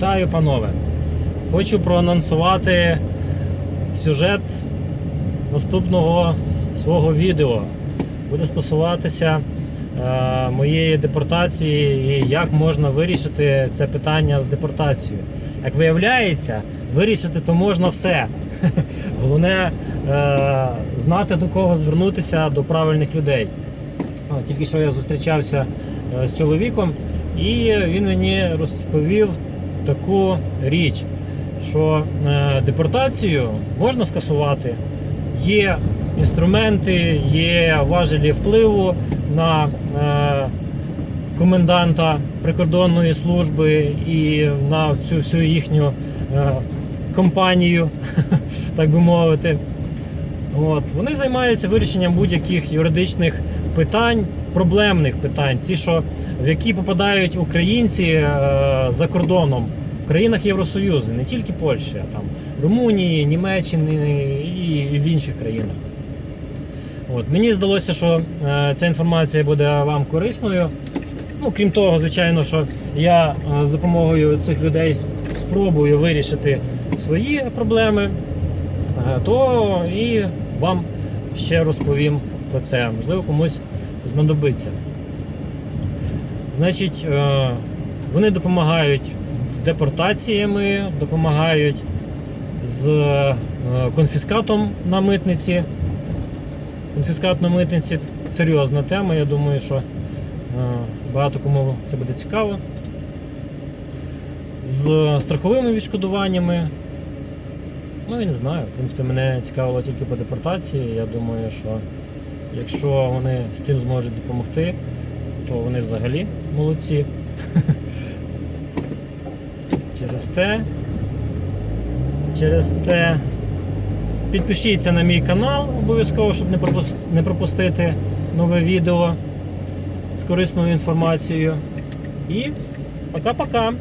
Вітаю, панове! Хочу проанонсувати сюжет наступного свого відео. Буде стосуватися е, моєї депортації і як можна вирішити це питання з депортацією. Як виявляється, вирішити то можна все. Головне е, знати до кого звернутися до правильних людей. Тільки що я зустрічався е, з чоловіком, і він мені розповів таку річ, що е, депортацію можна скасувати. Є інструменти, є важелі впливу на е, коменданта прикордонної служби і на цю всю їхню е, компанію, так би мовити. От. Вони займаються вирішенням будь-яких юридичних питань, проблемних питань, ці, що, в які попадають українці е, за кордоном в країнах Євросоюзу, не тільки Польщі, а там Румунії, Німеччини і, і в інших країнах. От. Мені здалося, що е, ця інформація буде вам корисною. Ну, крім того, звичайно, що я е, з допомогою цих людей спробую вирішити свої проблеми, то і вам ще розповім про це. Можливо, комусь знадобиться. Значить, е, вони допомагають з депортаціями, допомагають з е, конфіскатом на митниці. Конфіскат на митниці серйозна тема. Я думаю, що е, багато кому це буде цікаво. З страховими відшкодуваннями. Ну, я не знаю. В принципі, мене цікавило тільки по депортації. Я думаю, що якщо вони з цим зможуть допомогти, то вони взагалі молодці. Через те. Через те. Підпишіться на мій канал обов'язково, щоб не пропустити нове відео з корисною інформацією. І пока-пока!